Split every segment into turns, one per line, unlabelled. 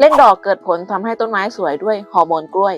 เร่งดอกเกิดผลทำให้ต้นไม้สวยด้วยฮอร์โมนกล้วย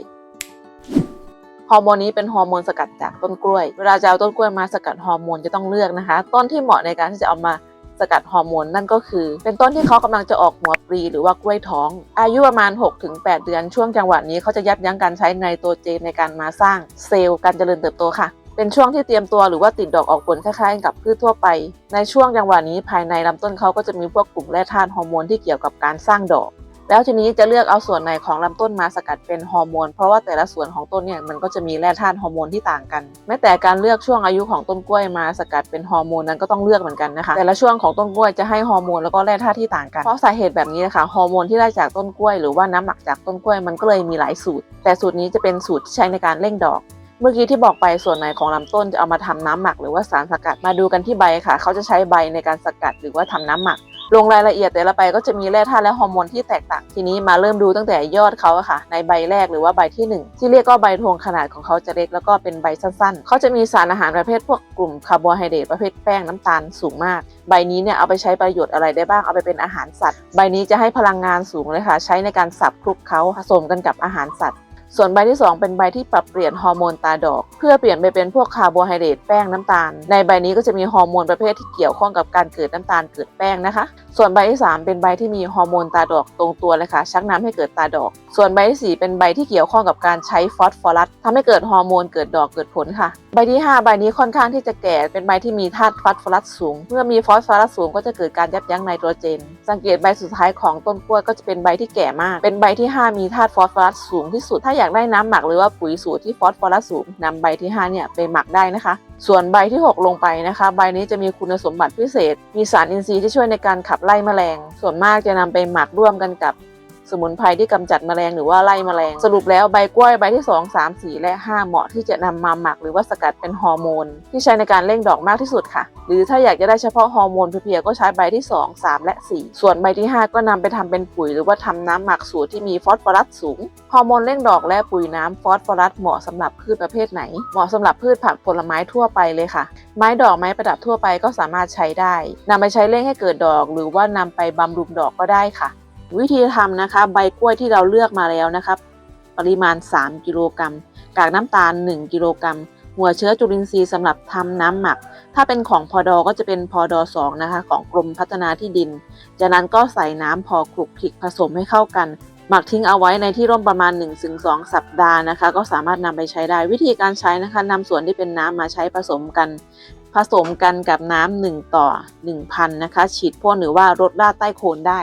ฮอร์โมนนี้เป็นฮอร์โมนสกัดจากต้นกล้วย เวลาจะเอาต้นกล้วยมาสกัดฮอร์โมนจะต้องเลือกนะคะ ต้นที่เหมาะในการที่จะเอามาสกัดฮอร์โมนนั่นก็คือ เป็นต้นที่เขากำลังจะออกหัวปลีหรือว่ากล้วยท้อง อายุประมาณ 6-8 เดือนช่วงจังหวะนี้เขาจะยับยั้งการใช้ไนโตรเจนในการมาสร้างเซลล์การเจริญเติบโตค่ะ เป็นช่วงที่เตรียมตัวหรือว่าติดดอกออกผลคล้ายๆกับพืชทั่วไป ในช่วงจังหวะนี้ภายในลำต้นเขาก็จะมีพวกกลุ่มแร่ธาตุฮอร์โมนที่เกี่ยวกับการสร้างดอก แล้วทีนี้จะเลือกเอาส่วนไหนของลำต้นมาสกัดเป็นฮอร์โมน เพราะว่าแต่ละส่วนของต้นเนี่ยมันก็จะมีแร่ธาตุฮอร์โมนที่ต่างกัน แม้แต่การเลือกช่วงอายุของต้นกล้วยมาสกัดเป็นฮอร์โมนนั้นก็ต้องเลือกเหมือนกันนะคะ แต่ละช่วงของต้นกล้วยจะให้ฮอร์โมนแล้วก็แร่ธาตุที่ต่างกัน เพราะสาเหตุแบบนี้นะคะฮอร์โมนที่ได้จากต้นกล้วย หรือว่าน้ำหมักจากต้นกล้วยมันก็เลยมีหลายสูตร แต่สูตรนี้จะเป็นสูตรที่ใช้ในการเร่งดอกเมื่อกี้ที่บอกไปส่วนไหนของลำต้นจะเอามาทำน้ำหมักหรือว่าสารสกัดมาดูกันที่ใบค่ะ เขาจะใช้ใบในการสกัดหรือว่าทำน้ำหมัก ลงรายละเอียดแต่ละใบก็จะมีแร่ธาตุและฮอร์โมนที่แตกต่าง ทีนี้มาเริ่มดูตั้งแต่ยอดเขาค่ะ ในใบแรกหรือว่าใบที่ 1 ที่เรียกก็ใบทวงขนาดของเขาจะเล็กแล้วก็เป็นใบสั้นๆ เขาจะมีสารอาหารประเภทพวกกลุ่มคาร์โบไฮเดรตประเภทแป้งน้ำตาลสูงมาก ใบนี้เนี่ยเอาไปใช้ประโยชน์อะไรได้บ้างเอาไปเป็นอาหารสัตว์ ใบนี้จะให้พลังงานสูงเลยค่ะ ใช้ในการสับคลุกเคล้าผสมกันกับอาหารสัตว์ ส่วนใบที่ 2 เป็นใบที่ปรับเปลี่ยนฮอร์โมนตาดอก เพื่อเปลี่ยนไปเป็นพวกคาร์โบไฮเดรตแป้งน้ำตาล ในใบนี้ก็จะมีฮอร์โมนประเภทที่เกี่ยวข้องกับการเกิดน้ำตาลเกิดแป้งนะคะ ส่วนใบที่ 3 เป็นใบที่มีฮอร์โมนตาดอกตรงตัวเลยค่ะ ชักนำให้เกิดตาดอก ส่วนใบที่ 4 เป็นใบที่เกี่ยวข้องกับการใช้ฟอสฟอรัสทำให้เกิดฮอร์โมนเกิดดอกเกิดผลค่ะ ใบที่ 5 ใบนี้ค่อนข้างที่จะแก่ เป็นใบที่มีธาตุฟอสฟอรัสสูง เมื่อมีฟอสฟอรัสสูงก็จะเกิดการยับยั้งไนโตรเจน สังเกตใบสุดท้ายของต้นกล้วยก็จะเป็นใบที่แก่มาก เป็นใบที่ 5 มีธาตุฟอสฟอรัสสูงที่สุด ถ้าอยากได้น้ำหมักหรือว่าปุ๋ยสูตรที่ฟอสฟอรัสสูงนำใบที่ 5 เนี่ยไปหมักได้นะคะ ส่วนใบที่ 6 ลงไปนะคะ ใบนี้จะมีคุณสมบัติพิเศษ มีสารอินทรีย์ที่ช่วยในการขับไล่แมลง ส่วนมากจะนำไปหมักร่วมกันกับ สมุนไพรที่กำจัดแมลงหรือว่าไล่แมลง สรุปแล้วใบกล้วยใบที่ 2 3 4 และ 5 เหมาะที่จะนำมาหมักหรือว่าสกัดเป็นฮอร์โมน ที่ใช้ในการเร่งดอกมากที่สุดค่ะ หรือถ้าอยากจะได้เฉพาะฮอร์โมนเพียๆก็ใช้ใบที่ 2 3 และ 4 ส่วนใบที่ 5 ก็นำไปทำเป็นปุ๋ย หรือว่าทำน้ำหมักสูตรที่มีฟอสฟอรัสสูงฮอร์โมนเร่งดอกและปุ๋ยน้ำฟอสฟอรัสเหมาะสำหรับพืชประเภทไหน เหมาะสำหรับพืชผักผลไม้ทั่วไปเลยค่ะ ไม้ดอกไม้ประดับทั่วไปก็สามารถใช้ได้นำไปใช้เร่งให้เกิดดอก หรือว่านำไปบำรุงดอกก็ได้ค่ะ วิธีทำนะคะใบกล้วยที่เราเลือกมาแล้วนะครับปริมาณ 3 กิโลกรัมกากน้ำตาล 1 กิโลกรัม หัวเชื้อจุลินทรีย์สำหรับทำน้ำหมัก ถ้าเป็นของพอดอก็จะเป็นพอดอ2นะคะของกรมพัฒนาที่ดิน จากนั้นก็ใส่น้ำพอคลุกคลิกผสมให้เข้ากัน หมักทิ้งเอาไว้ในที่ร่มประมาณ 1-2 สัปดาห์นะคะ ก็สามารถนำไปใช้ได้วิธีการใช้นะคะนำส่วนที่เป็นน้ำมาใช้ผสมกัน ผสมกันกับน้ำ1ต่อ 1,000นะคะฉีดพ่นหรือว่ารดราดใต้โคนได้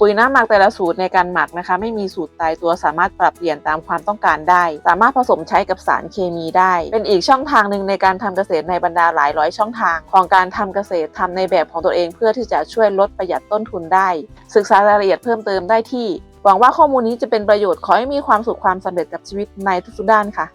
ปุ๋ยน้ำหมักแต่ละสูตรในการหมักนะคะ ไม่มีสูตรตายตัวสามารถปรับเปลี่ยนตามความต้องการได้ สามารถผสมใช้กับสารเคมีได้ เป็นอีกช่องทางหนึ่งในการทำเกษตรในบรรดาหลายร้อยช่องทาง ของการทำเกษตรทำในแบบของตัวเอง เพื่อที่จะช่วยลดประหยัดต้นทุนได้ ศึกษารายละเอียดเพิ่มเติมได้ที่ หวังว่าข้อมูลนี้จะเป็นประโยชน์ขอให้มีความสุขความสำเร็จกับชีวิตในทุกๆด้านค่ะ